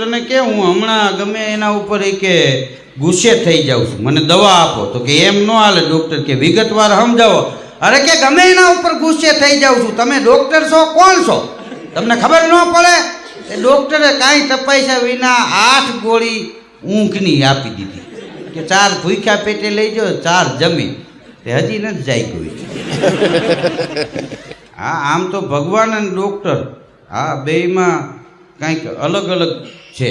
તને કે હું હમણાં ગમે એના ઉપર એ કે ગુસ્સે થઈ જાઉં છું, મને દવા આપો. તો કે એમ ન હાલે ડૉક્ટર કે વિગતવાર સમજાવો. અરે કે ગમે એના ઉપર ગુસ્સે થઈ જાઉં છું, તમે ડૉક્ટર છો, કોણ છો? તમને ખબર ન પડે? એ ડૉક્ટરે કાંઈ તપાસ્યા વિના આઠ ગોળી ઊંઘની આપી દીધી. કે ચાર ભૂખ્યા પેટે લઈ જાઓ, ચાર જમી. તે હજી નથી જાય ગયું હા, આમ તો ભગવાન અને ડૉક્ટર આ બેયમાં કંઈક અલગ અલગ છે.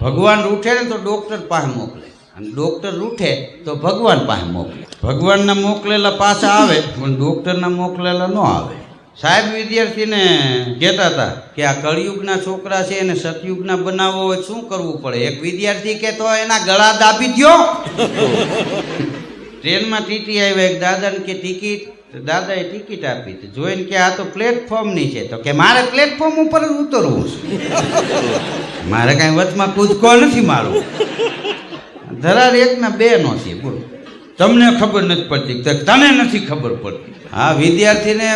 ભગવાન રૂઠે ને તો ડૉક્ટર પાસે મોકલે. અને ડૉક્ટર રૂઠે તો ભગવાન પાસે મોકલે. ભગવાનના મોકલેલા પાછા આવે, પણ ડૉક્ટરના મોકલેલા ન આવે. સાહેબ વિદ્યાર્થીને કહેતા હતા કે આ કળિયુગના છોકરા છે, એને સતયુગના બનાવવો હોય શું કરવું પડે? એક વિદ્યાર્થી કે તો એના ગળા દાબી દ્યો. ટ્રેનમાં ટીટી આવ્યા, એક દાદાને કે, ટિકિટ તો દાદાએ ટિકિટ આપી તો જોઈને કે આ તો પ્લેટફોર્મની છે. તો કે મારે પ્લેટફોર્મ ઉપર જ ઉતરવું છે. મારે કાંઈ વચમાં કૂદકો નથી મારવું. ધરાર એકના બે નો છે, બોલો. તમને ખબર નથી પડતી તને નથી ખબર પડતી. હા, વિદ્યાર્થીને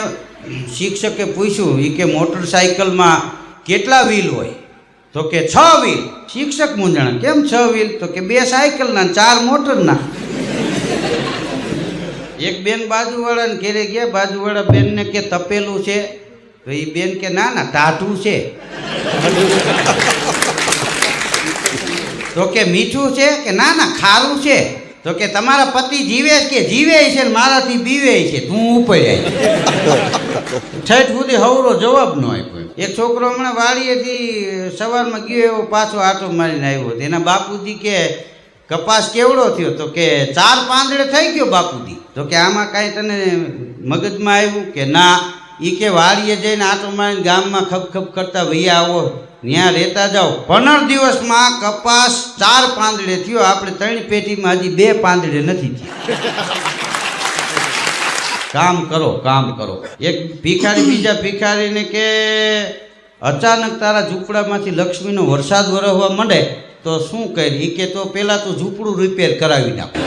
શિક્ષકે પૂછ્યું એ કે મોટરસાયકલમાં કેટલા વ્હીલ હોય? તો કે છ વ્હીલ. શિક્ષક મૂંઝણ, કેમ છ વ્હીલ? તો કે બે સાયકલના ચાર મોટરના. એક બેન બાજુવાળાને ઘેરે ગયા, બાજુવાળા બેનને કે તપેલું છે. તો એ બેન કે, ના ના, ટાઢું છે. તો કે, મીઠું છે? કે, ના ના, ખારું છે. તો કે, તમારા પતિ જીવે કે જીવે છે ને મારાથી બીવે છે? તું ઉપર આવી છઠ સુધી હવરો જવાબ ન આપ્યો. એક છોકરો હમણાં વાડીએથી સવારમાં ગયો એવો પાછો આટો મારીને આવ્યો. એના બાપુજી કે કપાસ કેવડો થયો? તો કે ચાર પાંદડે થઈ ગયો બાપુજી. તો કે આમાં કાંઈ તને મગજમાં આવ્યું કે ના? એ કે વાડીએ જઈને આટો મારીને ગામમાં ખપ ખપ કરતા વૈયા આવો. ત્યાં રહેતા જાઓ. પંદર દિવસમાં કપાસ ચાર પાંદડે થયો. આપણે ત્રણ પેટીમાં હજી બે પાંદડે નથી થયા. કામ કરો કામ કરો. એક ભિખારી બીજા ભિખારીને કે અચાનક તારા ઝૂંપડામાંથી લક્ષ્મીનો વરસાદ વરસવા માંડે. તો શું કરી? કે તો પહેલાં તો ઝૂંપડું રિપેર કરાવી નાખો.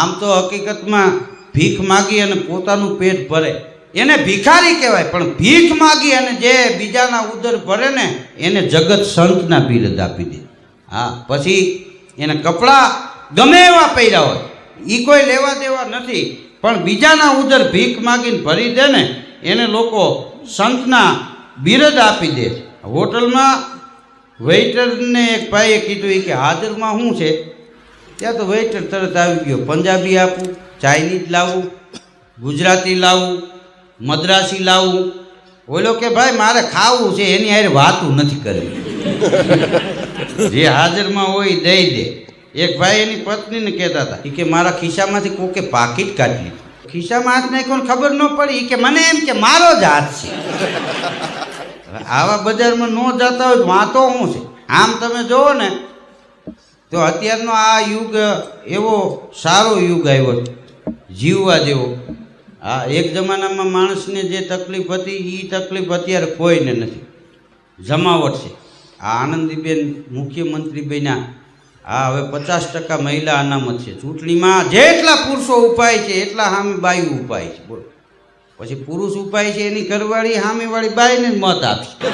આમ તો હકીકતમાં ભીખ માગી અને પોતાનું પેટ ભરે. એને ભિખારી કહેવાય, પણ ભીખ માગી અને જે બીજાના ઉદર ભરે ને, એને જગત સંતના બિરદ આપી દે. હા, પછી એને કપડાં ગમે એવા પહેર્યા હોય. એ કોઈ લેવા દેવા નથી, પણ બીજાના ઉદર ભીખ માગીને ભરી દે ને, એને લોકો સંતના બિરદ આપી દે. હોટલમાં વેઇટરને એક ભાઈએ કીધું એ કે હાજરમાં શું છે? ત્યાં તો વેઇટર તરત આવી ગયો. પંજાબી આપું ચાઇનીઝ લાવું ગુજરાતી લાવું મદ્રાસી લાવું. ઓલો કે ભાઈ મારે ખાવું છે એની હારે વાતું નથી કરવી. જે હાજરમાં હોય એ દઈ દે. એક ભાઈ એની પત્નીને કહેતા હતા કે મારા ખિસ્સામાંથી કોકે પાકીટ કાઢી લીધું. ખિસ્સામાં હાથ નાખ્યો ખબર ન પડી કે મને એમ કે મારો જ હાથ છે. આવા બજારમાં ન જતા હોય વાંચો શું છે? આમ તમે જુઓ ને, તો અત્યારનો આ યુગ એવો સારો યુગ આવ્યો છે. જીવવા જેવો. આ એક જમાનામાં માણસને જે તકલીફ હતી એ તકલીફ અત્યારે કોઈને નથી. જમાવટ છે. આ આનંદીબેન મુખ્યમંત્રી બન્યા હા હવે પચાસ ટકા મહિલા અનામત છે. ચૂંટણીમાં જેટલા પુરુષો ઉપાય છે, એટલા સામે બાયુ ઉપાય છે. બોલો. પછી પુરુષ ઉપાય છે, એની ઘરવાળી, સામેવાળી બાઈને મત આપશે.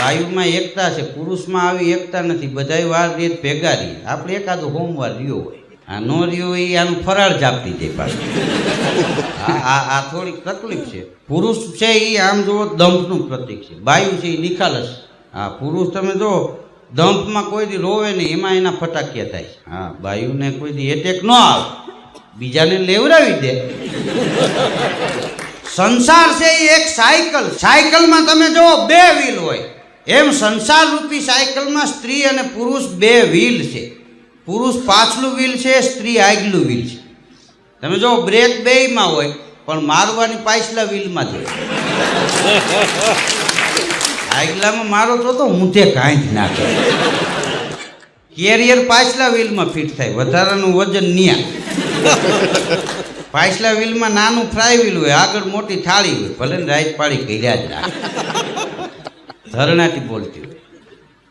બાયુમાં એકતા છે, પુરુષમાં આવી એકતા નથી, બધાય વાર રીત ભેગા રહીએ આપણે એકાદો હોમવાર રહ્યો હોય. આ નો રહ્યો હોય, એ આનું ફરાળ જાપતી જાય પાછું. આ આ થોડીક તકલીફ છે. પુરુષ છે, એ આમ જુઓ દંભનું પ્રતીક છે. બાયુ છે, એ નિખાલસ. હા, પુરુષ તમે જો દંભમાં કોઈ દી રોવે નહીં, એમાં એના ફટાકિયા થાય હા બાયુને કોઈ દી એટેક ન આવે. બીજાને લેવડાવી દે. સંસાર છે એ એક સાયકલ. સાયકલમાં તમે જુઓ, બે વ્હીલ હોય. એમ સંસાર રૂપી સાયકલમાં સ્ત્રી અને પુરુષ બે વ્હીલ છે. પુરુષ પાછલું વ્હીલ છે, સ્ત્રી આગલું વ્હીલ છે. તમે જો બ્રેક બેયમાં હોય, પણ મારવાની પાછલા વ્હીલમાં છે આગલામાં મારો તો તો તે કાંઈ જ નાખે કેરિયર પાછલા વ્હીલમાં ફિટ થાય. વધારાનું વજન ન્યા. પાછલા વ્હીલમાં નાનું ફ્રાય વ્હીલ હોય, આગળ મોટી થાળી હોય, ભલે ને રાઈટ પાડી કર્યા જ રાખે. ધરણાથી બોલતી હોય.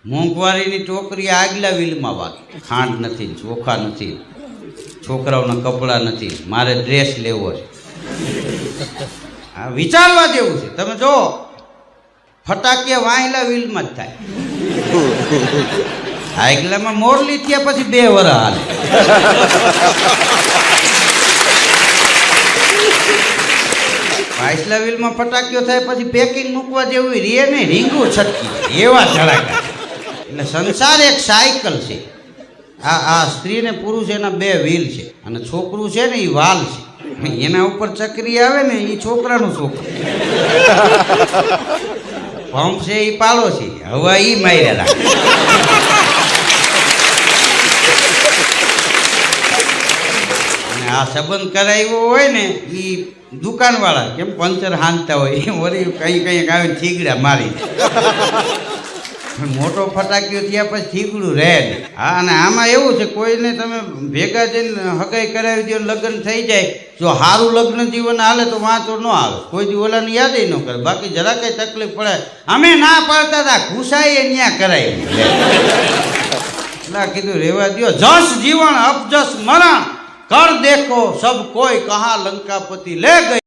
મોંઘવારીની ટોકરી આગલા વ્હીલમાં વાગે. ખાંડ નથી, ચોખા નથી, છોકરાઓના કપડાં નથી, મારે ડ્રેસ લેવો છે. આ વિચારવા જેવું છે. તમે જો ફટાકિયા વાંયલા વ્હીલમાં જ થાય. આગલામાં મોરલી થયા પછી બે વર હાલે. વાંસલા વ્હીલમાં ફટાકીઓ થાય પછી પેકિંગ મૂકવા જેવું રે ને રીંગું છટકી એવા ધડાકા એટલે સંસાર એક સાયકલ છે. આ આ સ્ત્રી ને પુરુષ એના બે વ્હીલ છે. અને છોકરું છે ને એ વાલ છે. એના ઉપર ચકરી આવે ને એ છોકરાનું છોકરું. પંપ છે એ પાલો છે. હવા એ માર્યા અને આ સંબંધ કરાવ્યો હોય ને એ દુકાનવાળા કેમ પંચર હાંધતા હોય? વળી કંઈ કંઈક આવે થીગડા મારી મોટો ફટાક્યો ત્યાં પછી થીગડું રહે હા, અને આમાં એવું છે, કોઈને તમે ભેગા જઈને હગાઈ કરાવી દો લગ્ન થઈ જાય, જો સારું લગ્ન જીવન હાલે તો વાંચો ન આવે કોઈ દી ઓલાને યાદ ન કરે. બાકી જરા કંઈ તકલીફ પડે. અમે ના પાડતા હતા, ઘુસાઈએ ન્યા કરાય એટલે કીધું, રહેવા દો જસ જીવન, અપજસ મરણ. કર દેખો સબ કોઈ કહા લંકાપતિ લે ગઈ.